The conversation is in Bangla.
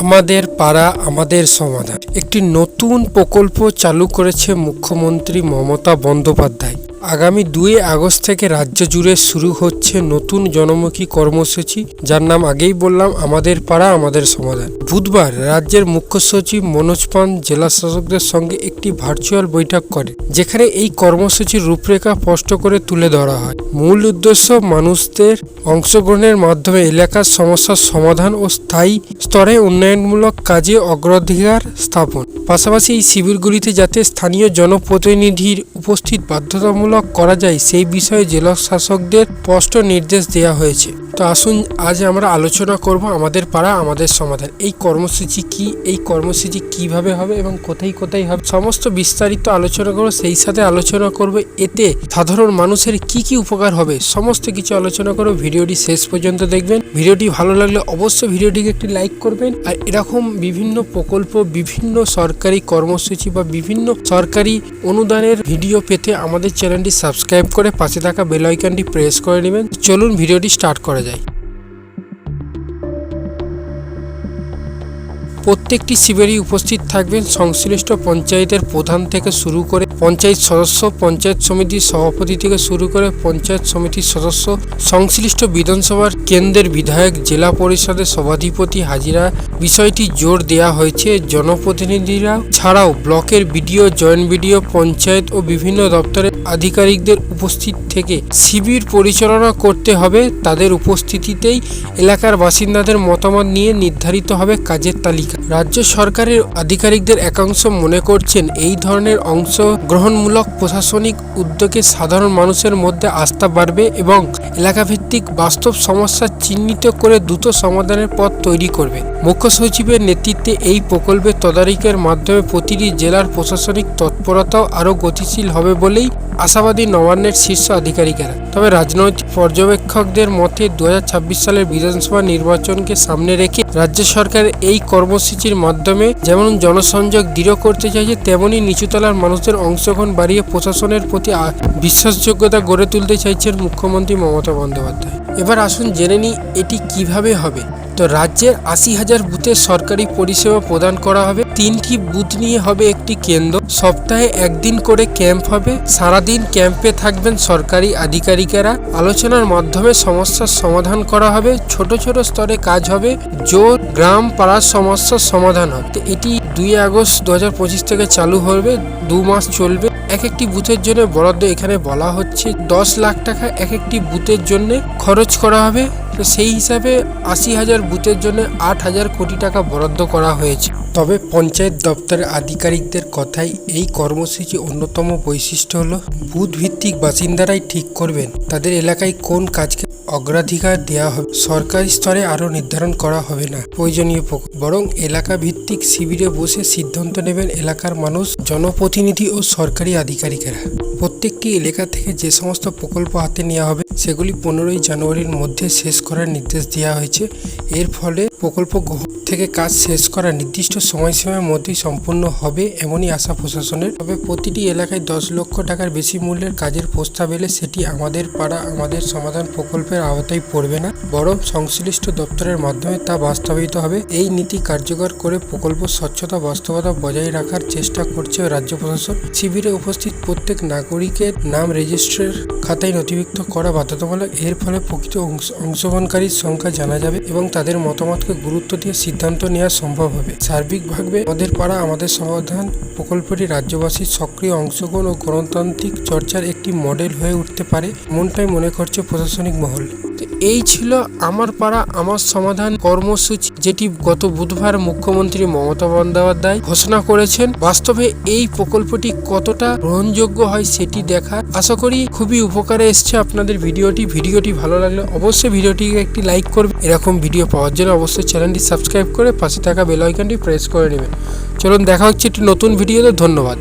আমাদের পাড়া আমাদের সমাধান। একটি নতুন প্রকল্প চালু করেছে মুখ্যমন্ত্রী মমতা বন্দ্যোপাধ্যায়। আগামী দুই আগস্ট থেকে রাজ্য জুড়ে শুরু হচ্ছে নতুন জনমুখী কর্মসূচি, যার নাম আগেই বললাম, আমাদের পাড়া, আমাদের সমাধান। বুধবার রাজ্যের মুখ্য সচিব মনোজ পান জেলা শাসকদের সঙ্গে একটি ভার্চুয়াল বৈঠক করে যেখানে এই কর্মসূচির রূপরেখা স্পষ্ট করে তুলে ধরা হয়। মূল উদ্দেশ্য মানুষদের অংশগ্রহণের মাধ্যমে এলাকার সমস্যার সমাধান ও স্থায়ী স্তরে উন্নয়নমূলক কাজে অগ্রাধিকার স্থাপন। পাশাপাশি এই শিবিরগুলিতে যাতে স্থানীয় জনপ্রতিনিধির উপস্থিত বাধ্যতামূলক করা যায়, সেই বিষয়ে জেলা শাসকদের স্পষ্ট নির্দেশ দেওয়া হয়েছে। তো আসুন, আজ আমরা আলোচনা করব আমাদের পাড়া, আমাদের সমাধান। এই কর্মসূচি কি? এই কর্মসূচি কীভাবে হবে এবং কোথায় কোথায় হবে? সমস্ত বিস্তারিত আলোচনা করব, সেই সাথে আলোচনা করব এতে সাধারণ মানুষের কি কি উপকার হবে, সমস্ত কিছু আলোচনা করব। ভিডিওটি শেষ পর্যন্ত দেখবেন। ভিডিওটি ভালো লাগলে অবশ্যই ভিডিওটিকে একটি লাইক করবেন। আর এরকম বিভিন্ন প্রকল্প, বিভিন্ন সরকারি কর্মসূচি বা বিভিন্ন সরকারি অনুদানের ভিডিও পেতে আমাদের চ্যানেলটি সাবস্ক্রাইব করে পাশে থাকা বেল আইকনটি প্রেস করে নেবেন। চলুন ভিডিওটি স্টার্ট করা যায় প্রত্যেকটি শিবিরেই উপস্থিত থাকবেন সংশ্লিষ্ট পঞ্চায়েতের প্রধান থেকে শুরু করে পঞ্চায়েত সদস্য, পঞ্চায়েত সমিতির সভাপতি থেকে শুরু করে পঞ্চায়েত সমিতির সদস্য, সংশ্লিষ্ট বিধানসভার কেন্দ্রের বিধায়ক, জেলা পরিষদের সভাধিপতি হাজিরা। বিষয়টি জোর দেওয়া হয়েছে জনপ্রতিনিধিরা ছাড়াও ব্লকের বিডিও, জয়েন্ট বিডিও, পঞ্চায়েত ও বিভিন্ন দপ্তরের আধিকারিকদের উপস্থিত থেকে শিবির পরিচালনা করতে হবে। তাদের উপস্থিতিতেই এলাকার বাসিন্দাদের মতামত নিয়ে নির্ধারিত হবে কাজের তালিকা। রাজ্য সরকারের আধিকারিকদের একাংশ মনে করছেন এই ধরনের অংশগ্রহণমূলক প্রশাসনিক উদ্যোগে সাধারণ মানুষের মধ্যে আস্থা বাড়বে এবং এলাকাভিত্তিক বাস্তব সমস্যা চিহ্নিত করে দ্রুত সমাধানের পথ তৈরি করবে। মুখ্য সচিবের নেতৃত্বে এই প্রকল্পের তদারকির মাধ্যমে প্রতিটি জেলার প্রশাসনিক তৎপরতাও আরও গতিশীল হবে বলেই আশাবাদী নবান্নের শীর্ষ আধিকারিকেরা। তবে রাজনৈতিক পর্যবেক্ষকদের মতে দু হাজার ছাব্বিশ সালের বিধানসভা নির্বাচনকে সামনে রেখে রাজ্য সরকার এই কর্মসূচির মাধ্যমে যেমন জনসংযোগ দৃঢ় করতে চাইছে, তেমনি নিচুতলার মানুষদের অংশগ্রহণ বাড়িয়ে প্রশাসনের প্রতি বিশ্বাসযোগ্যতা গড়ে তুলতে চাইছেন মুখ্যমন্ত্রী মমতা বন্দ্যোপাধ্যায়। এবার আসুন জেনে নিই এটি কীভাবে হবে। তো রাজ্যের আশি হাজার বুথে সরকারি পরিষেবা প্রদান করা হবে। তিনটি বুথ নিয়ে হবে একটি কেন্দ্র। সপ্তাহে একদিন করে ক্যাম্প হবে। সারাদিন ক্যাম্পে থাকবেন সরকারি আধিকারিকেরা। আলোচনার মাধ্যমে সমস্যার সমাধান করা হবে। ছোট ছোট স্তরে কাজ হবে। জোর গ্রাম পাড়ার সমস্যার সমাধান হবে। তো এটি দুই আগস্ট দু হাজার পঁচিশ থেকে চালু হবে দু মাস চলবে। এক একটি বুথের জন্য বরাদ্দ এখানে বলা হচ্ছে দশ লাখ টাকা এক একটি বুথের জন্য খরচ করা হবে। তো সেই হিসাবে আশি হাজার বুথের জন্য আট হাজার কোটি টাকা বরাদ্দ করা হয়েছে। তবে পঞ্চায়েত দপ্তরের আধিকারিকদের কথাই এই কর্মসূচি অন্যতম বৈশিষ্ট্য হল বুথ ভিত্তিক বাসিন্দারাই ঠিক করবেন। তাদের এলাকায় কোন কাজকে অগ্রাধিকার দেওয়া হবে, সরকারি স্তরে আরও নির্ধারণ করা হবে না। প্রয়োজনীয় বরং এলাকা ভিত্তিক শিবিরে বসে সিদ্ধান্ত নেবেন এলাকার মানুষ, জনপ্রতিনিধি ও সরকারি আধিকারিকেরা। প্রত্যেকটি এলাকা থেকে যে সমস্ত প্রকল্প হাতে নেওয়া হবে, সেগুলি পনেরোই জানুয়ারির মধ্যে শেষ করার নির্দেশ দেওয়া হয়েছে। এর ফলে প্রকল্প থেকে কাজ শেষ করা নির্দিষ্ট সময়সীমার মধ্যেই সম্পূর্ণ হবে এমনই আশা প্রশাসনের। তবে প্রতিটি এলাকায় দশ লক্ষ টাকার বেশি মূল্যের কাজের প্রস্তাব এলে সেটি আমাদের পাড়া, আমাদের সমাধান প্রকল্পের আওতায় পড়বে না, বরং সংশ্লিষ্ট দপ্তরের মাধ্যমে তা বাস্তবায়িত হবে। এই নীতি কার্যকর করে প্রকল্প স্বচ্ছতা, বাস্তবতা বজায় রাখার চেষ্টা করছে রাজ্য প্রশাসন। শিবিরে উপস্থিত প্রত্যেক নাগরিকের নাম রেজিস্ট্রের খাতায় নথিভুক্ত করা বাধ্যতামূলক। এর ফলে প্রকৃত অংশগ্রহণকারীর সংখ্যা জানা যাবে এবং তাদের মতামতকে গুরুত্ব দিয়ে সিদ্ধান্ত নেওয়া সম্ভব হবে। সার্বিকভাবে আমাদের পাড়া আমাদের সমাধান প্রকল্পটি রাজ্যবাসীর সক্রিয় অংশগ্রহণ ও গণতান্ত্রিক চর্চার একটি মডেল হয়ে উঠতে পারে মনটাই মনে করছে প্রশাসনিক মহল। এই ছিল আমার পাড়া, আমার সমাধান কর্মসূচি। যেটি গত বুধবার মুখ্যমন্ত্রী মমতা বন্দ্যোপাধ্যায় ঘোষণা করেছেন, বাস্তবে এই প্রকল্পটি কতটা গ্রহণযোগ্য হয় সেটি দেখা আশা করি খুবই উপকারে এসছে আপনাদের ভিডিওটি। ভিডিওটি ভালো লাগলে অবশ্যই ভিডিওটিকে একটি লাইক করবে এরকম ভিডিও পাওয়ার জন্য অবশ্যই চ্যানেলটি সাবস্ক্রাইব করে পাশে থাকা বেল আইকনটি প্রেস করে নেবেন। চলুন দেখা হচ্ছে একটি নতুন ভিডিওতে। ধন্যবাদ।